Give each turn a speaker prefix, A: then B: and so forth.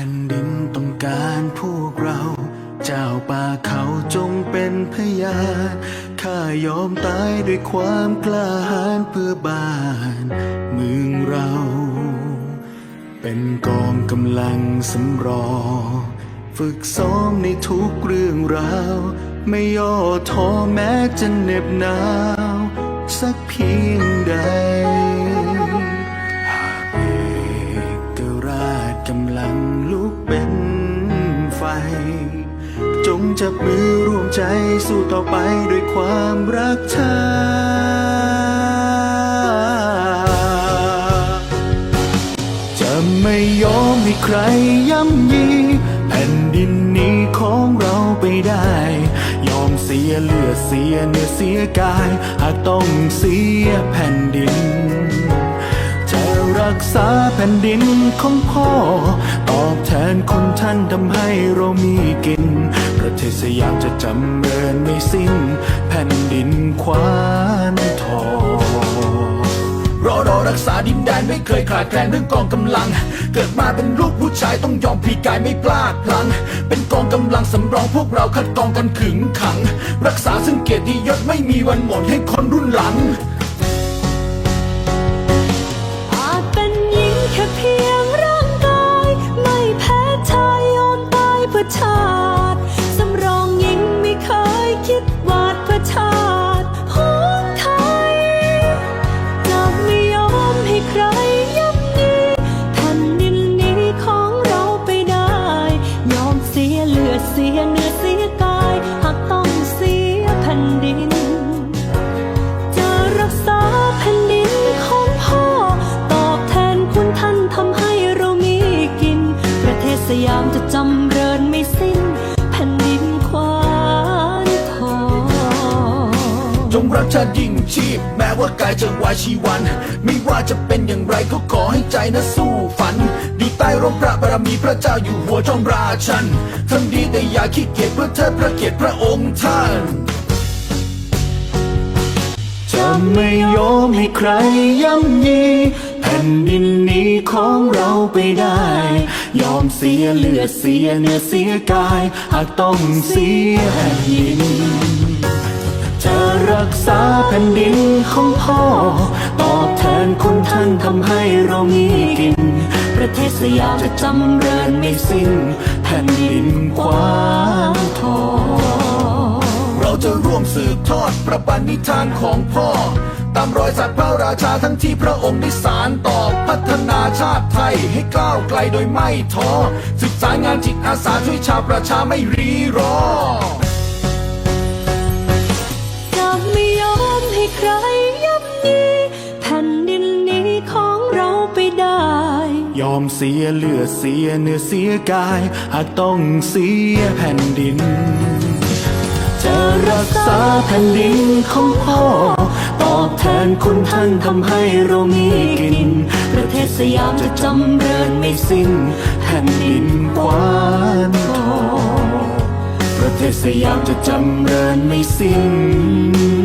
A: ผ่นดินต้องการพวกเรา เจ้าป่าเขาจงเป็นพยานข้ายอมตายด้วยความกล้าหาญเพื่อบ้านเมืองเรา เป็นกองกำลังสำรอง ฝึกซ้อมในทุกเรื่องราว ไม่ย่อท้อแม้จะเหน็บหนาว สักเพียงใด กำลังลุกเป็นไฟ จงจับมือร่วมใจสู้ต่อไปด้วยความรักชาติจะไม่ยอมให้ใครย่ำยี แผ่นดินนี้ของเราไปได้ ยอมเสียเลือดเสียเนื้อเสียกาย หากต้องเสียแผ่นดิน รักษาแผ่นดินของพ่อ ตอบแทนคนท่านทำให้เรามีกิน ประเทศสยามจะจำเริญไม่สิ้น แผ่นดินควานทอง
B: รอรอรักษาดินแดนไม่เคยขาดแคลนเรื่องกองกำลัง เกิดมาเป็นลูกผู้ชายต้องยอมพีกายไม่พลาดพลัง เป็นกองกำลังสำรองพวกเราคัดกองกันขึงขัง รักษาซึ่งเกียรติยศไม่มีวันหมดให้คนรุ่นหลัง
C: สยามจะจำเริญไม่สิ้นแผ่นดินควานทอง
B: จงรักชาติยิ่งชีพ แม้ว่ากายจะวายชีวัน ไม่ว่าจะเป็นอย่างไรก็ขอให้ใจนะสู้ฝันอยู่ใต้ร่มพระบารมีพระเจ้าอยู่หัวจอมราชันทำดีแต่อย่าขี้เกียจเพื่อเทิดพระเกียรติพระองค์ท่าน
A: จะไม่ยอมให้ใครย่ำยีแผ่นดินนี้ของเราไปได้ ยอมเสียเลือดเสียเนื้อเสียกาย หากต้องเสียแผ่นดิน จะรักษาแผ่นดินของพ่อ ตอบแทนคุณท่านทำให้เรามีกิน
C: ประเทศสยามจะจำเริญไม่
A: ไม่สิ้น แผ่นดินกว้างทอง
B: เราจะร่วมสืบทอดประปันนิทานของพ่อ ตามรอยสัตว์พระราชาทั้งที่พระองค์ได้สารต่อพัฒนาชาติไทยให้ก้าวไกลโดยไม่ท้อศึกษางานจิตอาสาช่วยชาวประชาไม่รีรอ
C: จะไม่ยอมให้ใครย่ำยีแผ่นดินนี้ของเราไปได้
A: ยอมเสียเลือดเสียเนื้อเสียกาย หากต้องเสียแผ่นดิน จะรักษาแผ่นดินของพ่อ อบแทนคุณท่านทำให้เรามีกิน
C: ประเทศสยามจะจำเริญไม่
A: สิ้นแผ่นดินกว้านทองประเทศสยามจะจำเริญไม่สิ้น